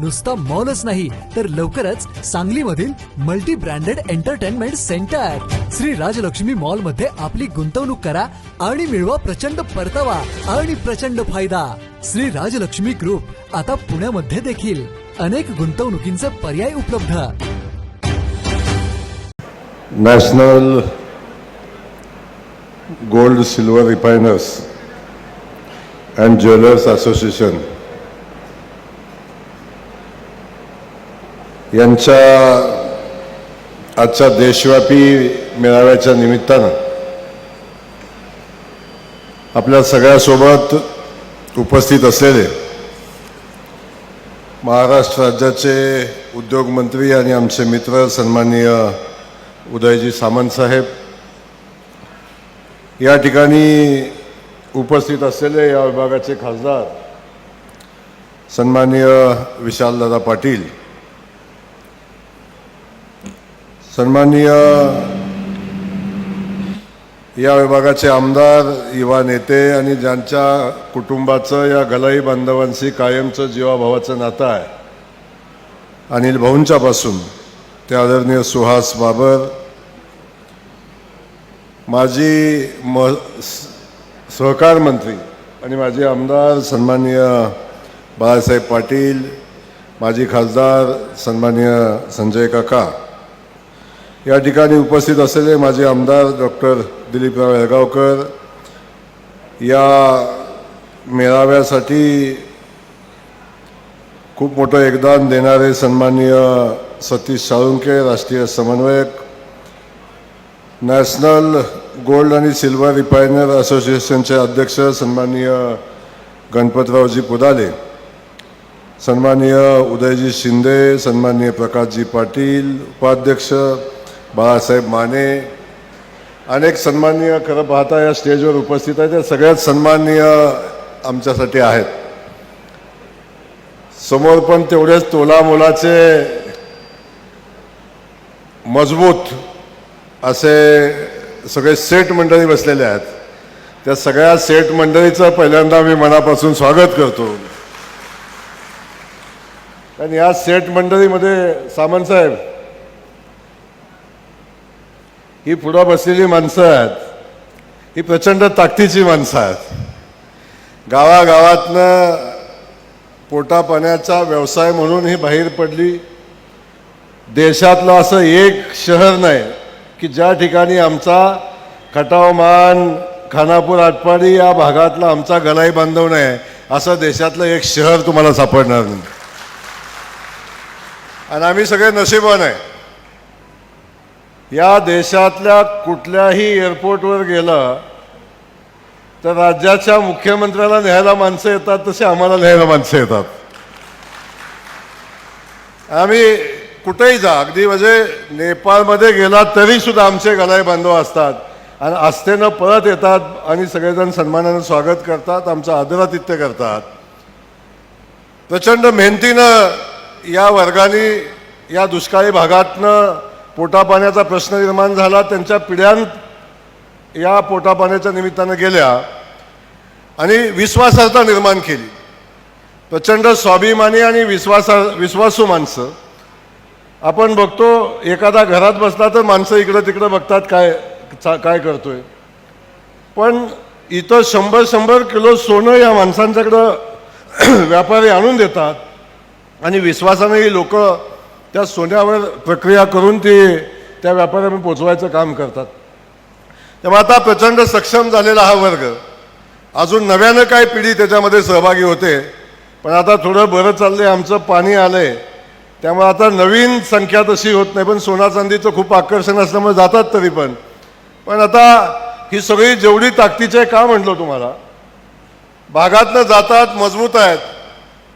नुसता मॉलच नाही तर लवकरच सांगलीमधील multi branded entertainment centre Shri Rajalakshmi मॉलमध्ये आपली गुंतवणूक करा आणि मिळवा प्रचंड परतावा आणि प्रचंड फायदा. श्री राजलक्ष्मी ग्रुप आता पुण्यामध्ये देखील अनेक गुंतवणुकींचे पर्याय उपलब्ध. National gold silver refiners and jewellers association. यांच्या आजच्या देशव्यापी मेळाव्याच्या निमित्तानं आपल्या सगळ्यासोबत उपस्थित असलेले महाराष्ट्र राज्याचे उद्योगमंत्री आणि आमचे मित्र सन्माननीय उदयजी सामंत साहेब या ठिकाणी उपस्थित असलेले या विभागाचे खासदार सन्माननीय विशालदादा पाटील सन्माननीय या विभागाचे आमदार युवा नेते आणि ज्यांच्या कुटुंबाचं या गलाई बांधवांशी कायमचं जीवाभावाचं नातं आहे. अनिल भाऊंच्यापासून ते आदरणीय सुहास बाबर माजी म स- सहकार मंत्री आणि माजी आमदार सन्माननीय बाळासाहेब पाटील माजी खासदार सन्माननीय संजय काका या ठिकाणी उपस्थित असलेले माझे आमदार डॉक्टर दिलीपराव येळगावकर या मेळाव्यासाठी खूप मोठं योगदान देणारे सन्माननीय सतीश साळुंके राष्ट्रीय समन्वयक नॅशनल गोल्ड आणि सिल्वर रिफायनर असोसिएशनचे अध्यक्ष सन्माननीय गणपतरावजी पुदाले सन्माननीय उदयजी शिंदे सन्माननीय प्रकाशजी पाटील उपाध्यक्ष बाळासाहेब माने अनेक सन्माननीय खरं पाहता या स्टेजवर उपस्थित आहे त्या सगळ्यात सन्माननीय आमच्यासाठी आहेत. समोर पण तेवढेच तोला मोलाचे मजबूत असे सगळे सेट मंडळी बसलेले आहेत. त्या सगळ्या सेट मंडळीचं पहिल्यांदा मी मनापासून स्वागत करतो. कारण या सेट मंडळीमध्ये सामंतसाहेब ही पुढं बसलेली माणसं आहेत. ही प्रचंड ताकदीची माणसं आहेत. गावागावातनं पोटापाण्याचा व्यवसाय म्हणून ही बाहेर पडली. देशातलं असं एक शहर नाही की ज्या ठिकाणी आमचा खटावमान खानापूर आटपाडी या भागातला आमचा गलाई बांधव नाही असं देशातलं एक शहर तुम्हाला सापडणार नाही. आणि आम्ही सगळे नशिबान आहे. या देशातल्या कुठल्याही एअरपोर्टवर गेलं तर राज्याच्या मुख्यमंत्र्याला न्यायला माणसं येतात तसे आम्हाला न्यायला माणसं येतात. आम्ही कुठेही जा अगदी म्हणजे नेपाळमध्ये गेला तरी सुद्धा आमचे गलाई बांधव असतात. आणि आस्थेनं परत येतात आणि सगळेजण सन्मानानं स्वागत करतात आमचं आदरातिथ्य करतात. प्रचंड मेहनतीनं या वर्गाने या दुष्काळी भागातनं पोटापाण्याचा प्रश्न निर्माण झाला त्यांच्या पिढ्यां या पोटापाण्याच्या निमित्तानं गेल्या आणि विश्वासार्हता निर्माण केली. प्रचंड स्वाभिमानी आणि विश्वासा विश्वासू माणसं. आपण बघतो एखादा घरात बसला तर माणसं इकडं तिकडं बघतात काय चा- काय करतोय. पण इथं शंभर शंभर किलो सोनं या माणसांच्याकडं व्यापारी आणून देतात आणि विश्वासानं ही लोकं त्या सोन्यावर प्रक्रिया करून ते त्या व्यापाऱ्यांना पोचवायचं काम करतात. तेव्हा आता प्रचंड सक्षम झालेला हा वर्ग अजून नव्यानं काय पिढी त्याच्यामध्ये सहभागी होते पण आता थोडं बरं चाललंय आमचं पाणी आलंय. त्यामुळे आता नवीन संख्या तशी होत नाही पण सोना चांदीचं खूप आकर्षण असल्यामुळे जातात तरी पण. पण आता ही सगळी जेवढी ताकदीचे आहे का म्हटलं तुम्हाला? भागातनं जातात मजबूत आहेत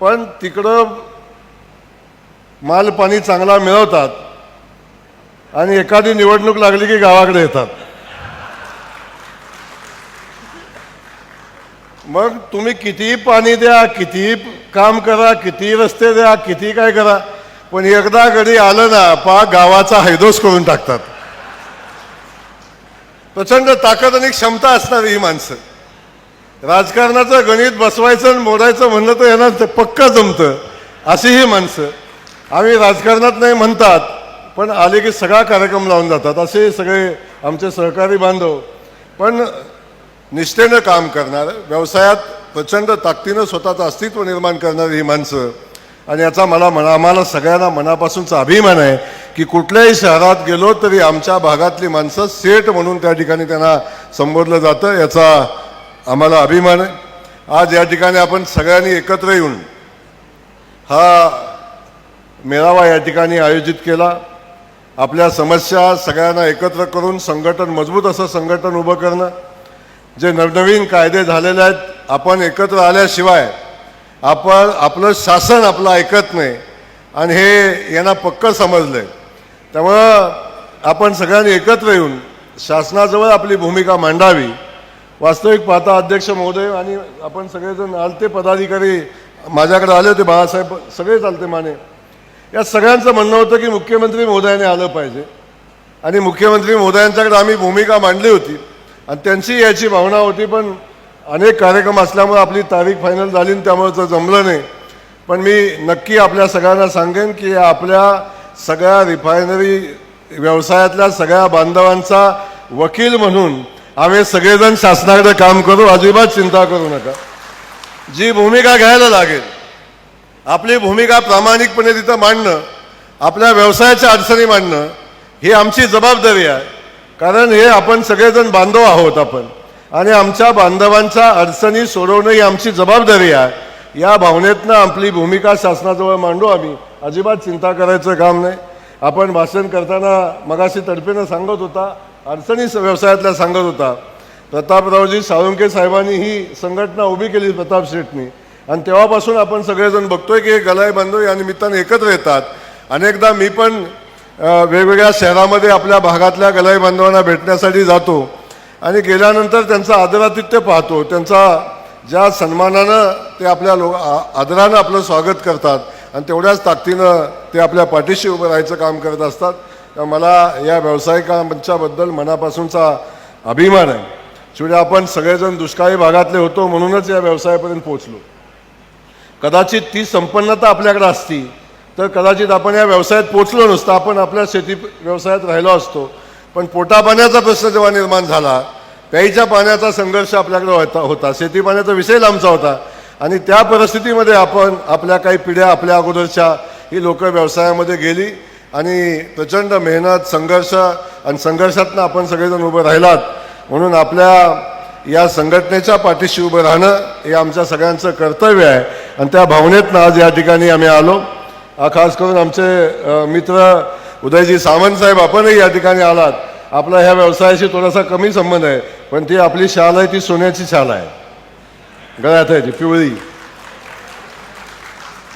पण तिकडं माल पाणी चांगला मिळवतात आणि एखादी निवडणूक लागली की गावाकडे येतात. मग तुम्ही किती पाणी द्या किती काम करा किती रस्ते द्या किती काय करा पण एकदा घडी आलं ना पा गावाचा हैदोस करून टाकतात. प्रचंड ताकद आणि क्षमता असणारी ही माणसं. राजकारणाचं गणित बसवायचं आणि मोडायचं म्हणलं तर यांना ते पक्क जमतं अशी ही माणसं. आम्ही राजकारणात नाही म्हणतात पण आले की सगळा कार्यक्रम लावून जातात. असे सगळे आमचे सहकारी बांधव. पण निष्ठेनं काम करणार व्यवसायात प्रचंड ताकदीनं स्वतःचं अस्तित्व निर्माण करणारी ही माणसं. आणि याचा मला मना आम्हाला सगळ्यांना मनापासूनचा अभिमान आहे की कुठल्याही शहरात गेलो तरी आमच्या भागातली माणसं सेट म्हणून त्या ठिकाणी त्यांना संबोधलं जातं याचा आम्हाला अभिमान आहे. आज या ठिकाणी आपण सगळ्यांनी एकत्र येऊन हा मेळावा या ठिकाणी आयोजित केला. आपल्या समस्या सगळ्यांना एकत्र करून संघटन मजबूत असं संघटन उभं करणं. जे नवनवीन कायदे झालेले आहेत आपण एकत्र आल्याशिवाय आपण आपलं शासन आपलं ऐकत नाही आणि हे यांना पक्कं समजलं आहे त्यामुळं आपण सगळ्यांनी एकत्र येऊन शासनाजवळ आपली भूमिका मांडावी. वास्तविक पाहता अध्यक्ष महोदय आणि आपण सगळेजण आलते पदाधिकारी माझ्याकडे आले होते बाळासाहेब सगळेच आलते माने. या सगळ्यांचं म्हणणं होतं की मुख्यमंत्री महोदयाने आलं पाहिजे. आणि मुख्यमंत्री महोदयांच्याकडे आम्ही भूमिका मांडली होती. आणि त्यांची याची भावना होती पण अनेक कार्यक्रम असल्यामुळे आपली तारीख फायनल झाली आणि त्यामुळे तर जमलं नाही. पण मी नक्की आपल्या सगळ्यांना सांगेन की आपल्या सगळ्या रिफायनरी व्यवसायातल्या सगळ्या बांधवांचा वकील म्हणून आम्ही सगळेजण शासनाकडे काम करू. अजिबात चिंता करू नका. जी भूमिका घ्यायला लागेल आपली भूमिका प्रामाणिकपणे तिथं मांडणं आपल्या व्यवसायाच्या अडचणी मांडणं ही आमची जबाबदारी आहे. कारण हे आपण सगळेजण बांधव आहोत आपण. आणि आमच्या बांधवांच्या अडचणी सोडवणं ही आमची जबाबदारी आहे. या भावनेतनं आपली भूमिका शासनाजवळ मांडू आम्ही. अजिबात चिंता करायचं काम नाही. आपण भाषण करताना मगाशी तडफेनं सांगत होता अडचणी व्यवसायातल्या सांगत होता. प्रतापरावजी साळुंके साहेबांनी ही संघटना उभी केली प्रताप शेठनी. आणि तेव्हापासून आपण सगळेजण बघतोय की हे गलाय बांधव या निमित्ताने एकत्र येतात. अनेकदा मी पण वेगवेगळ्या शहरामध्ये आपल्या भागातल्या गलाई बांधवांना भेटण्यासाठी जातो. आणि गेल्यानंतर त्यांचं आदरातिथ्य पाहतो. त्यांचा ज्या सन्मानानं ते आपल्या लो आ- आदरानं आपलं स्वागत करतात आणि तेवढ्याच ताकदीनं ते आपल्या पाठीशी उभं राहायचं काम करत असतात. तर मला या व्यावसायिकांच्याबद्दल मनापासूनचा अभिमान आहे. शेवटी आपण सगळेजण दुष्काळी भागातले होतो म्हणूनच या व्यवसायापर्यंत पोहोचलो. कदाचित ती संपन्नता आपल्याकडे असती तर कदाचित आपण या व्यवसायात पोचलो नसतो आपण आपल्या शेती व्यवसायात राहिलो असतो. पण पोटापाण्याचा प्रश्न जेव्हा निर्माण झाला प्यायच्या पाण्याचा संघर्ष आपल्याकडे होता होता. शेती पाण्याचा विषय लांबचा होता. आणि त्या परिस्थितीमध्ये आपण आपल्या काही पिढ्या आपल्या अगोदरच्या ही लोक व्यवसायामध्ये गेली आणि प्रचंड मेहनत संघर्ष आणि संघर्षातनं आपण सगळेजण उभं राहिलात. म्हणून आपल्या या संघटनेच्या पाठीशी उभं राहणं हे आमच्या सगळ्यांचं कर्तव्य आहे. आणि त्या भावनेतनं आज या ठिकाणी आम्ही आलो. खास करून आमचे मित्र उदयजी सावंत साहेब आपणही या ठिकाणी आलात. आपला ह्या व्यवसायाशी थोडासा कमी संबंध आहे पण ती आपली शाल आहे ती सोन्याची शाल आहे. गळ्यात आहे ती पिवळी.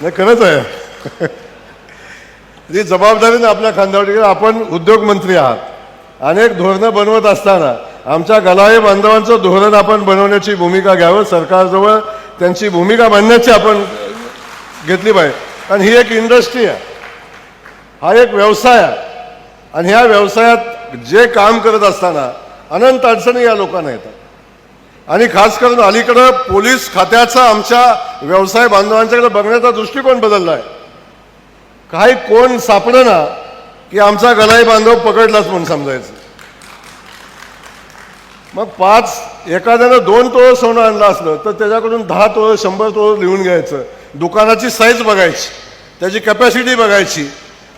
नाही खरंच आहे. ती जबाबदारीनं आपल्या खांद्यावर आपण उद्योगमंत्री आहात. अनेक धोरणं बनवत असताना आमच्या गलाही बांधवांचं धोरण आपण बनवण्याची भूमिका घ्यावं सरकारजवळ त्यांची भूमिका मांडण्याची आपण घेतली पाहिजे. कारण ही एक इंडस्ट्री आहे. हा एक व्यवसाय आहे. आणि ह्या व्यवसायात जे काम करत असताना अनंत अडचणी या लोकांना येतात. आणि खास करून अलीकडं पोलीस खात्याचा आमच्या व्यवसाय बांधवांच्याकडे बघण्याचा दृष्टिकोन बदलला आहे. काही कोण सापडना की आमचा गलाई बांधव पकडलाच म्हणून समजायचं. मग पाच एखाद्यानं दोन तोळ सोनं आणलं असलं तर त्याच्याकडून दहा तोळ शंभर तोळ लिहून घ्यायचं. दुकानाची साईज बघायची त्याची कॅपॅसिटी बघायची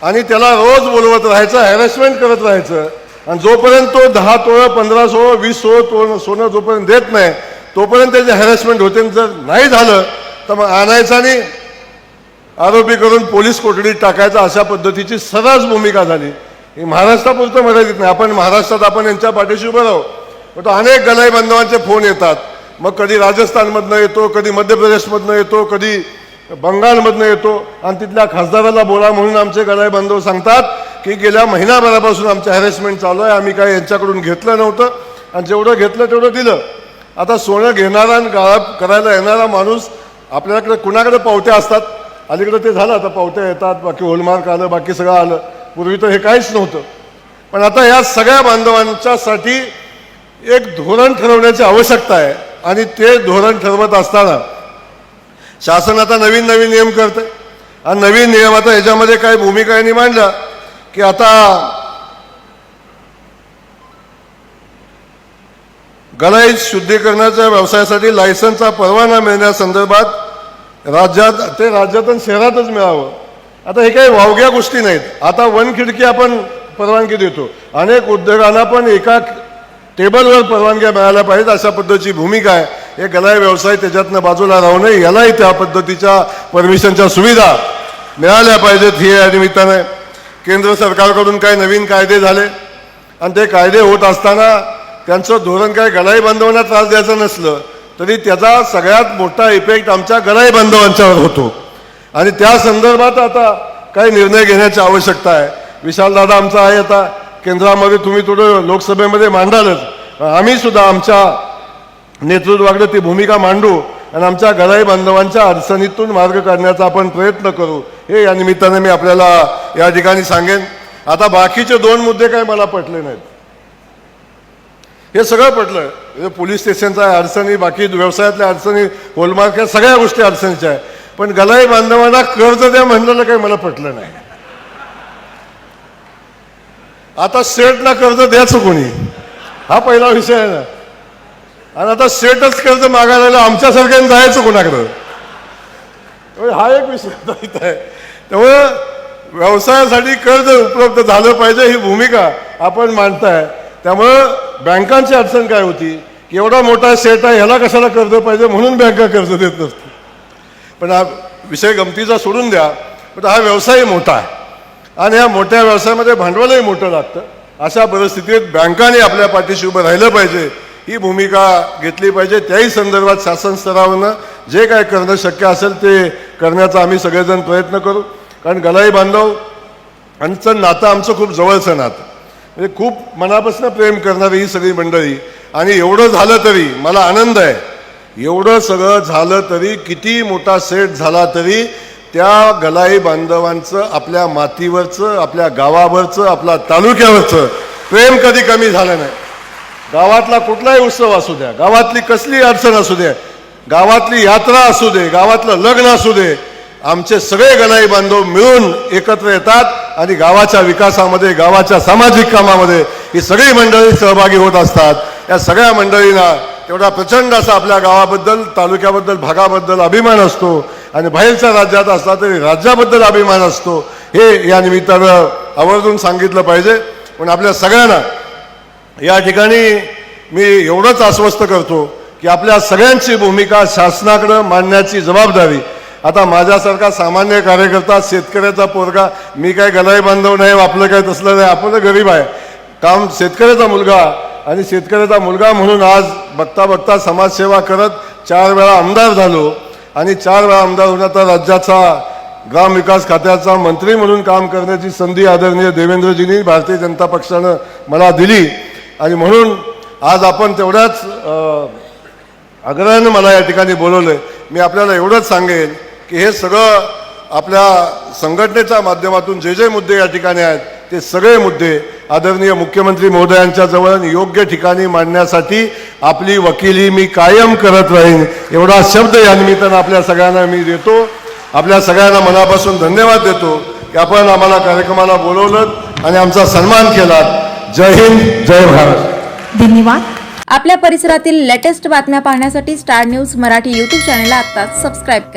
आणि त्याला रोज बोलवत राहायचं हॅरेसमेंट करत राहायचं. आणि जोपर्यंत तो दहा तोळ पंधरा सोळ वीस सोळ तोळ सोनं जोपर्यंत देत नाही तोपर्यंत त्याची हॅरेसमेंट होते. आणि जर नाही झालं तर मग आणायचं आणि आरोपी करून पोलीस कोठडीत टाकायचा अशा पद्धतीची सर्रास भूमिका झाली. ही महाराष्ट्रापुरतं मर्यादित नाही. आपण महाराष्ट्रात आपण यांच्या पाठीशी उभं राहू. पण तो अनेक गलाई बांधवांचे फोन येतात. मग कधी राजस्थानमधनं येतो कधी मध्य प्रदेशमधनं येतो कधी बंगालमधनं येतो. आणि तिथल्या खासदाराला बोला म्हणून आमचे गलाई बांधव सांगतात की गेल्या महिनाभरापासून आमचं हॅरेसमेंट चालू आहे. आम्ही काय यांच्याकडून घेतलं नव्हतं. आणि जेवढं घेतलं तेवढं दिलं. आता सोनं घेणारा आणि गाळप करायला येणारा माणूस आपल्याकडे कुणाकडे पावत्या असतात? अलीकडं ते झालं आता पावत्या येतात बाकी होलमार्क आलं बाकी सगळं आलं. पूर्वी तर हे काहीच नव्हतं. पण आता या सगळ्या बांधवांच्यासाठी एक धोरण ठरवण्याची आवश्यकता आहे. आणि ते धोरण ठरवत असताना शासन आता नवीन नवीन नियम करतं आणि नवीन नियम आता याच्यामध्ये काय भूमिका यांनी मांडल्या की आता गलाई शुद्धीकरणाच्या व्यवसायासाठी लायसनचा परवाना मिळण्यासंदर्भात राज्यात ते राज्यात आणि शहरातच मिळावं. आता हे काही वावग्या गोष्टी नाहीत. आता वन खिडकी आपण परवानगी देतो. अनेक उद्योगांना पण एका टेबलवर परवानग्या मिळाल्या पाहिजेत. अशा पद्धतीची भूमिका आहे. हे गलाय व्यवसाय त्याच्यातनं बाजूला राहू नये. यालाही त्या पद्धतीच्या परमिशनच्या सुविधा मिळाल्या पाहिजेत हे या निमित्ताने. केंद्र सरकारकडून काही नवीन कायदे झाले. आणि ते कायदे होत असताना त्यांचं धोरण काय गलाई बांधवांना त्रास द्यायचा नसलं तरी त्याचा सगळ्यात मोठा इफेक्ट आमच्या गराई बांधवांच्यावर होतो. आणि त्या संदर्भात आता काही निर्णय घेण्याची आवश्यकता आहे. विशालदादा आमचा आहे आता. केंद्रामध्ये तुम्ही थोडं लोकसभेमध्ये मांडालच. आम्ही सुद्धा आमच्या नेतृत्वाकडे ती भूमिका मांडू आणि आमच्या गलाई बांधवांच्या अडचणीतून मार्ग काढण्याचा आपण प्रयत्न करू. हे या निमित्ताने मी आपल्याला या ठिकाणी सांगेन. आता बाकीचे दोन मुद्दे काही मला पटले नाहीत. हे सगळं पटलं पोलीस स्टेशनच्या अडचणी बाकी व्यवसायातल्या अडचणी होलमार्क या सगळ्या गोष्टी अडचणीच्या आहे पण गलाई बांधवांना कर्ज द्या म्हणलेलं काही मला पटलं नाही. आता सेटला कर्ज द्यायचं कोणी? हा पहिला विषय आहे ना. आणि आता सेटच कर्ज मागायला आमच्यासारख्याने जायचं कोणाकडं? हा एक विषय आहे. त्यामुळं व्यवसायासाठी कर्ज उपलब्ध झालं पाहिजे ही भूमिका आपण मांडताय. त्यामुळं बँकांची अडचण काय होती? की एवढा मोठा सेट आहे ह्याला कशाला कर्ज पाहिजे म्हणून बँका कर्ज देत नसते पण हा विषय गमतीचा सोडून द्या पण हा व्यवसाय मोठा आहे. आणि ह्या मोठ्या व्यवसायामध्ये भांडवलही मोठं लागतं. अशा परिस्थितीत बँकांनी आपल्या पाठीशी उभं राहिलं पाहिजे. ही भूमिका घेतली पाहिजे. त्याही संदर्भात शासन स्तरावरनं जे काय करणं शक्य असेल ते करण्याचा आम्ही सगळेजण प्रयत्न करू. कारण गलाई बांधव आमचं नातं आमचं खूप जवळचं नातं. म्हणजे खूप मनापासून प्रेम करणारी ही सगळी मंडळी. आणि एवढं झालं तरी मला आनंद आहे. एवढं सगळं झालं तरी किती मोठा सेट झाला तरी त्या गलाई बांधवांचं आपल्या मातीवरचं आपल्या गावावरचं आपल्या तालुक्यावरचं प्रेम कधी कमी झालं नाही. गावातला कुठलाही उत्सव असू द्या गावातली कसली अडचण असू द्या गावातली यात्रा असू दे गावातलं लग्न असू दे आमचे सगळे गलाई बांधव मिळून एकत्र येतात. आणि गावाच्या विकासामध्ये गावाच्या सामाजिक कामामध्ये ही सगळी मंडळी सहभागी होत असतात. या सगळ्या मंडळींना तेवढा प्रचंड असा आपल्या गावाबद्दल तालुक्याबद्दल भागाबद्दल अभिमान असतो आणि बाहेरच्या राज्यात असला तरी राज्याबद्दल अभिमान असतो. हे या निमित्तानं आवर्जून सांगितलं पाहिजे. पण आपल्या सगळ्यांना या ठिकाणी मी एवढंच आश्वस्त करतो की आपल्या सगळ्यांची भूमिका शासनाकडं मांडण्याची जबाबदारी आता माझ्यासारखा सामान्य कार्यकर्ता शेतकऱ्याचा पोरगा मी काय गलाई बांधव नाही आपलं काय तसलं नाही आपण गरीब आहे. काम शेतकऱ्याचा मुलगा आणि शेतकऱ्याचा मुलगा म्हणून आज बघता बघता समाजसेवा करत चार वेळा आमदार झालो आणि चार वेळा आमदार होऊन आता राज्याचा ग्रामविकास खात्याचा मंत्री म्हणून काम करण्याची संधी आदरणीय देवेंद्रजींनी भारतीय जनता पक्षानं मला दिली. आणि म्हणून आज आपण तेवढ्याच आग्रहानं मला या ठिकाणी बोलवलं मी आपल्याला एवढंच सांगेन की हे सगळं आपल्या संघटनेच्या माध्यमातून जे जे मुद्दे या ठिकाणी आहेत ते सगळे मुद्दे आदरणीय मुख्यमंत्री महोदयांच्या जवळ योग्य ठिकाणी मांडण्यासाठी आपली वकिली मी कायम करत राहीन एवढा शब्द या निमित्तानं आपल्या सगळ्यांना मी देतो. आपल्या सगळ्यांना मनापासून धन्यवाद देतो की आपण आम्हाला कार्यक्रमाला बोलवलं आणि आमचा सन्मान केला जय हिंद जय भारत. धन्यवाद. आपल्या परिसरातील लेटेस्ट बातम्या पाहण्यासाठी स्टार न्यूज मराठी यूट्यूब चॅनलला आत्ताच सबस्क्राईब करा.